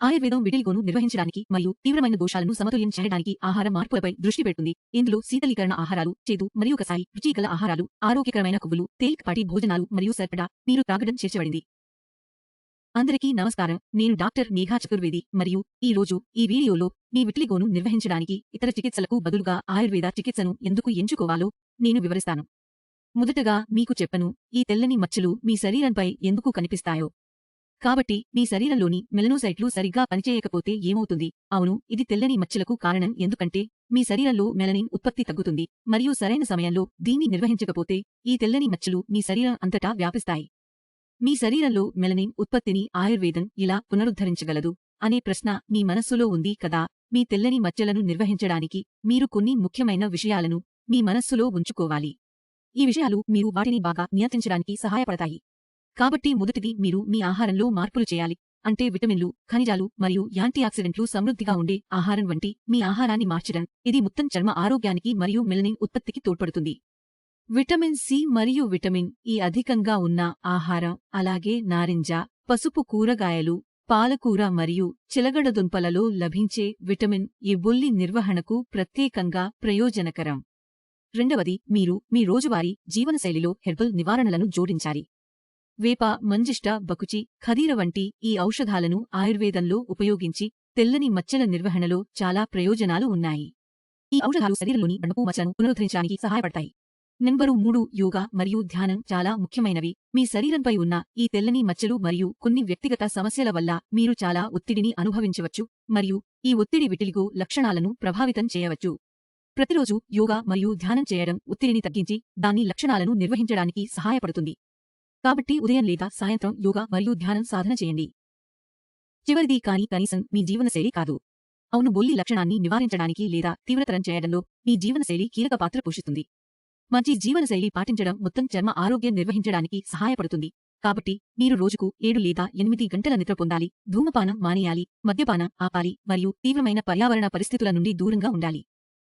ఆయుర్వేదం విటిల్గోను నిర్వహించడానికి మరియు తీవ్రమైన దోషాలను సమతుల్యం చేయడానికి ఆహార మార్పులపై దృష్టి పెడుతుంది. ఇందులో శీతలీకరణ ఆహారాలు చేదు మరియు కసాయి రుచికల ఆహారాలు ఆరోగ్యకరమైన కొవ్వులు తేలికపాటి భోజనాలు మరియు సరిపడా మీరు త్రాగడం చేర్చబడింది. అందరికీ నమస్కారం. నేను డాక్టర్ మేఘా చతుర్వేది మరియు ఈ రోజు ఈ వీడియోలో మీ విటిలిగోను నిర్వహించడానికి ఇతర చికిత్సలకు బదులుగా ఆయుర్వేద చికిత్సను ఎందుకు ఎంచుకోవాలో నేను వివరిస్తాను. మొదటగా మీకు చెప్పను ఈ తెల్లని మచ్చలు మీ శరీరంపై ఎందుకు కనిపిస్తాయో. కాబట్టి మీ శరీరంలోని మెలనోసైట్లు సరిగ్గా పనిచేయకపోతే ఏమవుతుంది? అవును ఇది తెల్లని మచ్చలకు కారణం. ఎందుకంటే మీ శరీరంలో మెలనిన్ ఉత్పత్తి తగ్గుతుంది. మరియు సరైన సమయంలో దీన్ని నిర్వహించకపోతే ఈ తెల్లని మచ్చలు మీ శరీరం అంతటా వ్యాపిస్తాయి. మీ శరీరంలో మెలనిన్ ఉత్పత్తిని ఆయుర్వేదం ఇలా పునరుద్ధరించగలదు అనే ప్రశ్న మీ మనస్సులో ఉంది కదా? మీ తెల్లని మచ్చలను నిర్వహించడానికి మీరు కొన్ని ముఖ్యమైన విషయాలను మీ మనస్సులో ఉంచుకోవాలి. ఈ విషయాలు మీరు వాటిని బాగా నియంత్రించడానికి సహాయపడతాయి. కాబట్టి మొదటిది మీరు మీ ఆహారంలో మార్పులు చేయాలి. అంటే విటమిన్లు ఖనిజాలు మరియు యాంటీఆక్సిడెంట్లు సమృద్ధిగా ఉండే ఆహారం వంటి మీ ఆహారాన్ని మార్చడం. ఇది మొత్తం చర్మ ఆరోగ్యానికి మరియు మెలనిన్ ఉత్పత్తికి తోడ్పడుతుంది. విటమిన్ సి మరియు విటమిన్ ఈ అధికంగా ఉన్న ఆహారం అలాగే నారింజ పసుపు కూరగాయలు పాలకూర మరియు చిలగడదుంపలలో లభించే విటమిన్ ఈ బుల్లి నిర్వహణకు ప్రత్యేకంగా ప్రయోజనకరం. రెండవది మీరు మీ రోజువారీ జీవనశైలిలో హెర్బల్ నివారణలను జోడించాలి. వేప మంజిష్ట బకుచి ఖదీర వంటి ఈ ఔషధాలను ఆయుర్వేదంలో ఉపయోగించి తెల్లని మచ్చల నిర్వహణలో చాలా ప్రయోజనాలు ఉన్నాయి. ఈ ఔషధాలు శరీరంలోని బండపు మచ్చలను పునరుద్ధరించడానికి సహాయపడతాయి. నెంబరు మూడు యోగా మరియు ధ్యానం చాలా ముఖ్యమైనవి. మీ శరీరంపై ఉన్న ఈ తెల్లని మచ్చలు మరియు కొన్ని వ్యక్తిగత సమస్యల వల్ల మీరు చాలా ఒత్తిడిని అనుభవించవచ్చు మరియు ఈ ఒత్తిడి విటిలిగో లక్షణాలను ప్రభావితం చేయవచ్చు. ప్రతిరోజు యోగా మరియు ధ్యానం చేయడం ఒత్తిడిని తగ్గించి దాని లక్షణాలను నిర్వహించడానికి సహాయపడుతుంది. కాబట్టి ఉదయం లేదా సాయంత్రం యోగా మరియు ధ్యానం సాధన చేయండి. చివరిది కానీ కనీసం మీ జీవనశైలి కాదు. అవును బొల్లి లక్షణాన్ని నివారించడానికి లేదా తీవ్రతరం చేయడంలో మీ జీవనశైలి కీలక పాత్ర పోషిస్తుంది. మంచి జీవనశైలి పాటించడం మొత్తం చర్మ ఆరోగ్యం నిర్వహించడానికి సహాయపడుతుంది. కాబట్టి మీరు రోజుకు ఏడు లేదా ఎనిమిది గంటల నిద్ర పొందాలి ధూమపానం మానేయాలి మద్యపానం ఆపాలి మరియు తీవ్రమైన పర్యావరణ పరిస్థితుల నుండి దూరంగా ఉండాలి.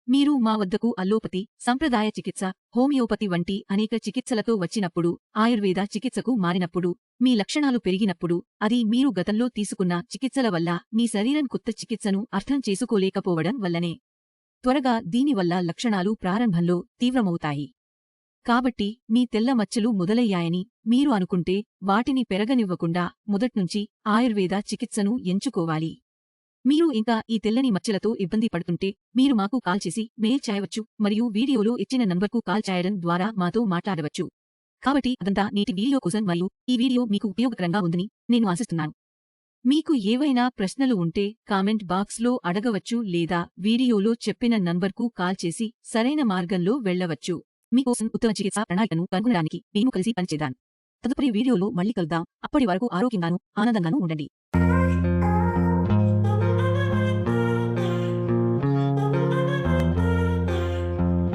మీరు మా వద్దకు అల్లోపతి సంప్రదాయ చికిత్స హోమియోపతి వంటి అనేక చికిత్సలతో వచ్చినప్పుడు ఆయుర్వేద చికిత్సకు మారినప్పుడు మీ లక్షణాలు పెరిగినప్పుడు అది మీరు గతంలో తీసుకున్న చికిత్సల వల్ల మీ శరీరం కొత్త చికిత్సను అర్థం చేసుకోలేకపోవడం వల్లనే. త్వరగా దీనివల్ల లక్షణాలు ప్రారంభంలో తీవ్రమవుతాయి. కాబట్టి మీ తెల్ల మచ్చలు మొదలయ్యాయని మీరు అనుకుంటే వాటిని పెరగనివ్వకుండా మొదట్నుంచి ఆయుర్వేద చికిత్సను ఎంచుకోవాలి. మీరు ఇంకా ఈ తెల్లని మచ్చలతో ఇబ్బంది పడుతుంటే మీరు మాకు కాల్ చేసి మెయిల్ చేయవచ్చు మరియు వీడియోలో ఇచ్చిన నంబర్కు కాల్ చేయడం ద్వారా మాతో మాట్లాడవచ్చు. కాబట్టి అదంతా నేటి వీడియో కోసం మరియు ఈ వీడియో మీకు ఉపయోగకరంగా ఉందని నేను ఆశిస్తున్నాను. మీకు ఏవైనా ప్రశ్నలు ఉంటే కామెంట్ బాక్స్లో అడగవచ్చు లేదా వీడియోలో చెప్పిన నంబర్కు కాల్ చేసి సరైన మార్గంలో వెళ్ళవచ్చు మీకోసం ఉత్తమ చికిత్సా ప్రణాళికను కనుగొనడానికి మేము కలిసి పనిచేద్దాం. తదుపరి వీడియోలో మళ్ళీ కలుద్దాం. అప్పటి వరకు ఆరోగ్యంగాను ఆనందంగానూ ఉండండి.